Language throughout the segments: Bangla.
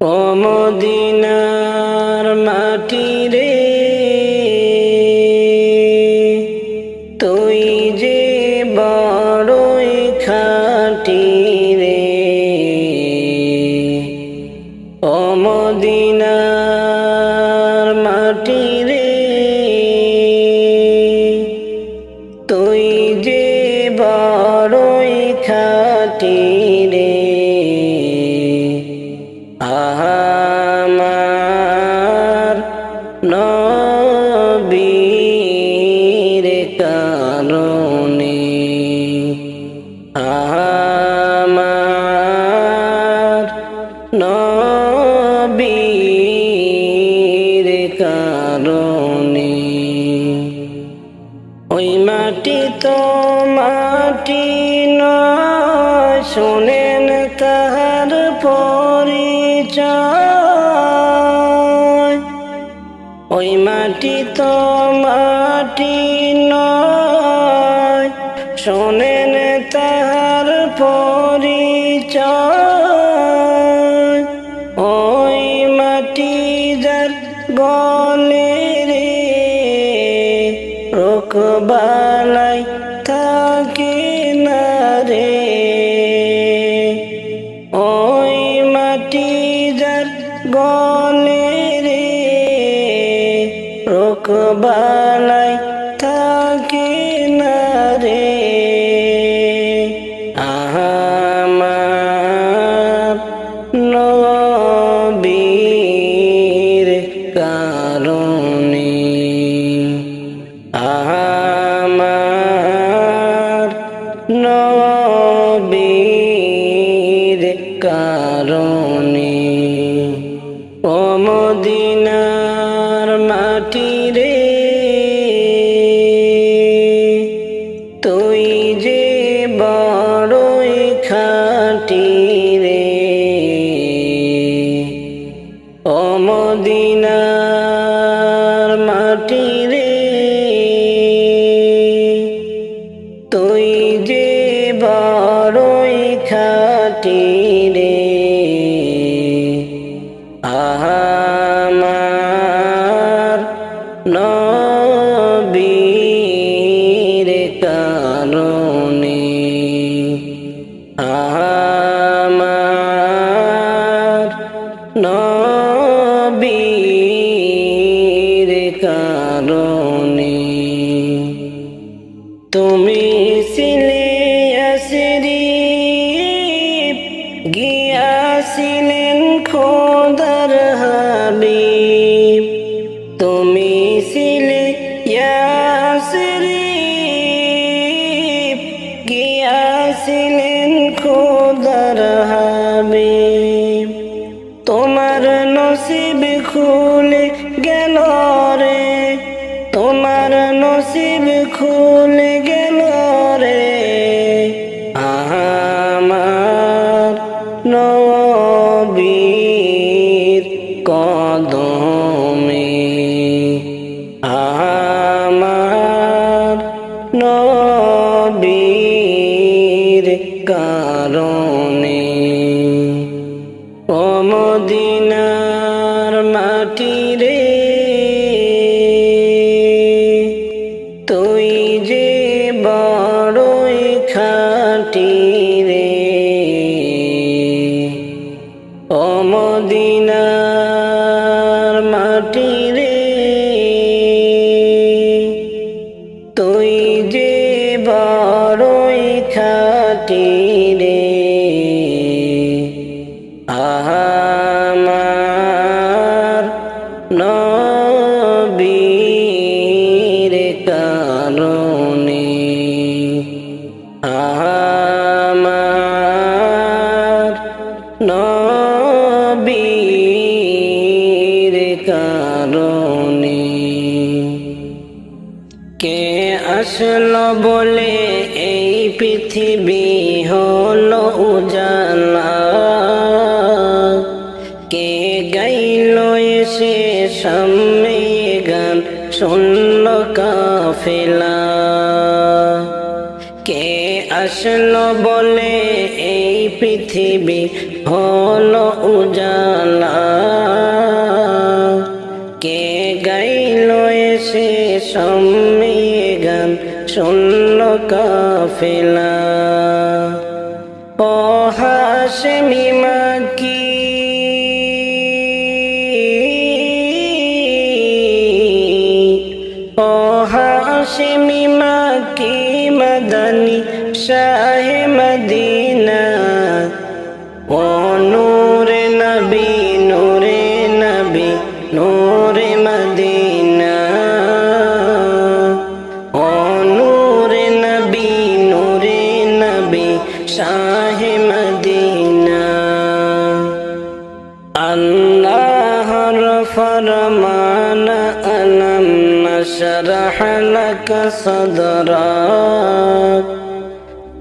ও মদিনার আমার নবীর কারণে। ওই মাটি তো মাটি নয়, শোনেন তাহার পরিচয়। ওই মাটি তো মাটি নয়, শোনেন রোকবালাই রে তোমার নসিব খুলে গেল রে। আমার নবীর কদমে। আমার নবীর কারণে। মদিনার মাটি হলো উজালা। কে গাইল এসে সামনে গান শুনল কাফেলা। কে আসলো বলে এই পৃথিবী হলো উজালা। কে গাইল এসে সামনে গান শুনল কাফেলা। হাসমি মাকি মদনী শাহে মদিনা ও নূরে নবী নূরে নবী নূরে মদিনা ও নূরে নবী নূরে নবী শাহে মদিনা নশরহ লক সদরাক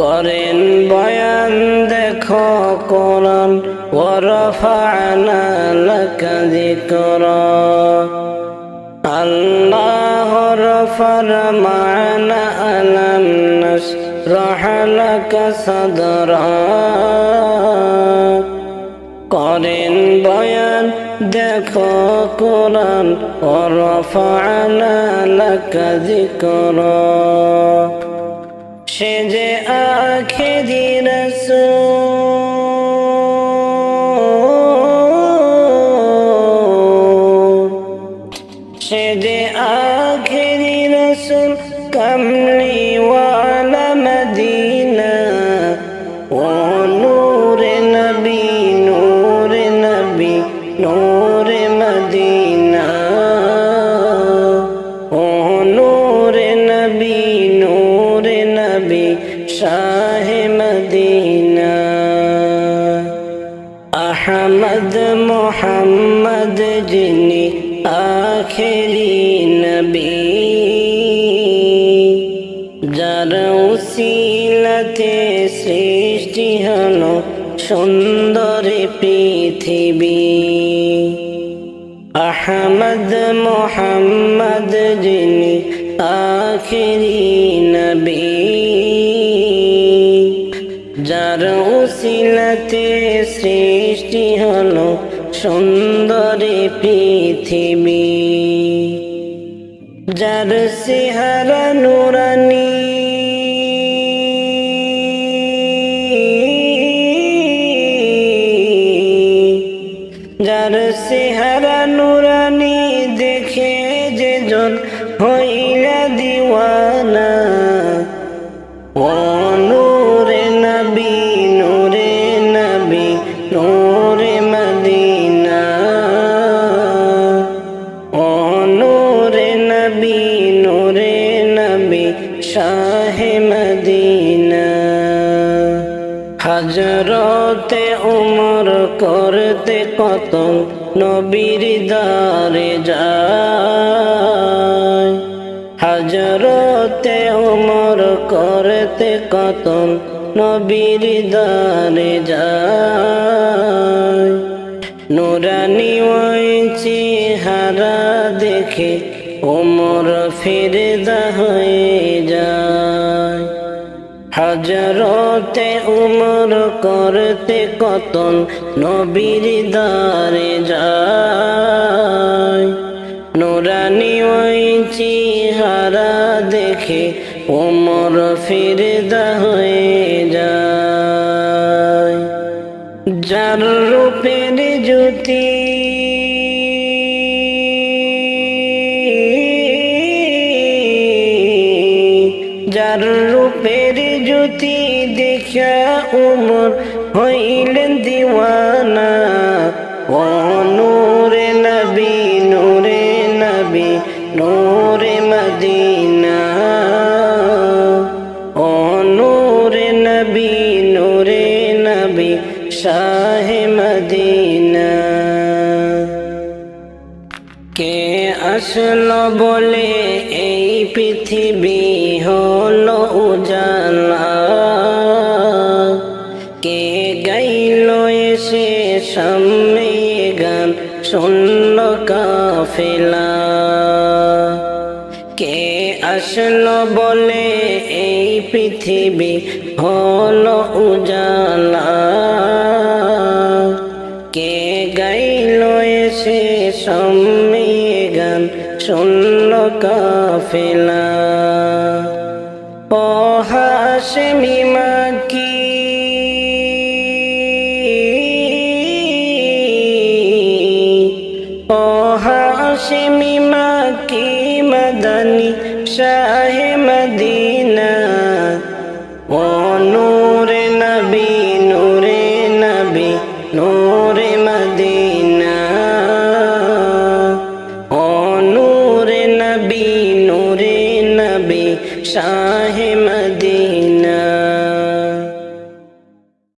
করেন বয়ান দেখো কোরআন ওরফানা লক যিকরাক আল্লাহর ফরমান আলম নশরহ লক সদরাক করেন বয়ান দেখো কোরআন ওরফানা লক যিকরাক সে যে আখেরি রসুল সে যে আখেরি রসুল কমলি ওয়ালা মদিনা। ও নূরে নবী নূরে নবী নূরে মোহাম্মদ যিনি আখেরি নবী যার উসিলাতে সৃষ্টি হলো সুন্দর পৃথিবী আহমদ মোহাম্মদ যিনি আখেরি নবী যার উসিলাতে সৃষ্টি হলো সুন্দর পৃথিবী যার সিহারা কত নবীর দারে যায়। হজরতে উমর করতে কত নবীর দারে যায়। নুরানি ওই চেহারা দেখে ওমর ফিরদা হয়ে যায়। হজরতে উমর করতে কতন নবীর দারে যায়। নুরানি ওই চেহারা দেখে ওমর ফিরদা হয়ে যায়। যার রূপের জ্যোতি যার জ্যোতি দেখা উমর হইলেন দিওয়ানা অনুরে না গাইল এসে সামনে গান শুনল কাফেলা। কে আসলো বলে এই পৃথিবী হলো উজালা। কে গাইল এসে সামনে গান শূন্য কাফেলা। ও হাসমি ও